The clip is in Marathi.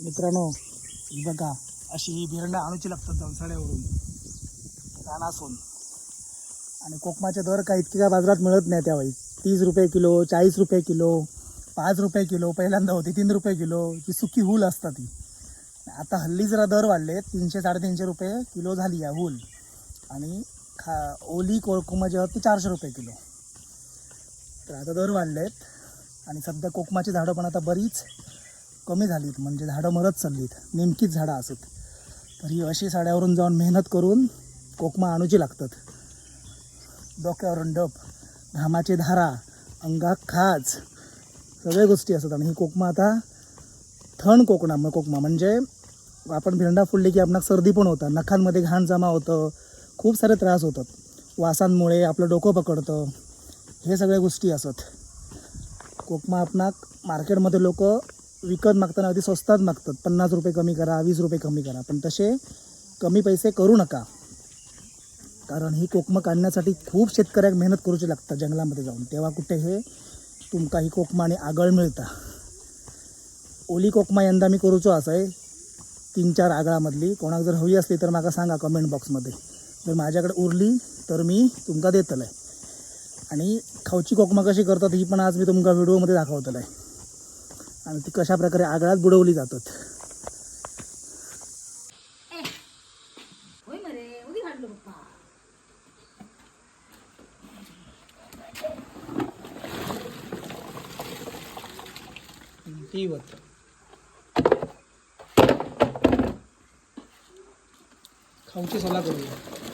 मित्रांनो बघा अशी ही बिरंडा आणूची लागतात जवसाड्यावरून रानासून आणि कोकमाचे दर काय इतके काय बाजारात मिळत नाही त्यावेळी. तीस रुपये किलो चाळीस रुपये किलो पाच रुपये किलो पहिल्यांदा होती तीन रुपये किलो ती सुकी हूल असतात ती आता हल्ली जरा दर वाढले तीनशे साडेतीनशे रुपये किलो झाली आहे हूल. आणि खा ओली कोकमा जी आहेत ती चारशे रुपये किलो. तर आता दर वाढले आहेत आणि सध्या कोकमाची झाडं पण आता बरीच कमी झालीत. म्हणजे झाडं मरत चाललीत. नेमकीच झाडं असत. तर ही अशी साड्यावरून जाऊन मेहनत करून कोकमा आणूची लागतात. डोक्यावरून डप घामाची धारा अंगात खाज सगळ्या गोष्टी असतात. आणि ही कोकमा आता थंड कोकणा मग कोकमा. म्हणजे आपण भिरंडा फुलली की आपण सर्दी पण होतं. नखांमध्ये घाण जमा होतं. खूप सारे त्रास होतात. वासांमुळे आपलं डोकं पकडतं. हे सगळ्या गोष्टी असत. कोकमा आपणाक मार्केटमध्ये लोक विकत मागताना अगदी स्वस्तात मागतात. पन्नास रुपये कमी करा वीस रुपये कमी करा. पण तसे कमी पैसे करू नका. कारण ही कोकमं काढण्यासाठी खूप शेतकऱ्याक मेहनत करूची लागतात जंगलामध्ये जाऊन. तेव्हा कुठे हे तुमका ही कोकमा आणि आगळ मिळता. ओली कोकमा यंदा मी करूचो असं आहे तीन चार आगळामधली. कोणाक जर हवी असली तर मला सांगा कमेंट बॉक्समध्ये. जर माझ्याकडे उरली तर मी तुमका देतलं आहे आणि खावची कोकमा कशी करतात ही पण आज मी तुमका व्हिडिओमध्ये दाखवतलं आहे आणि ती कशा प्रकारे आगळात बुडवली जातात. ती होत खाऊची सल्ला करूया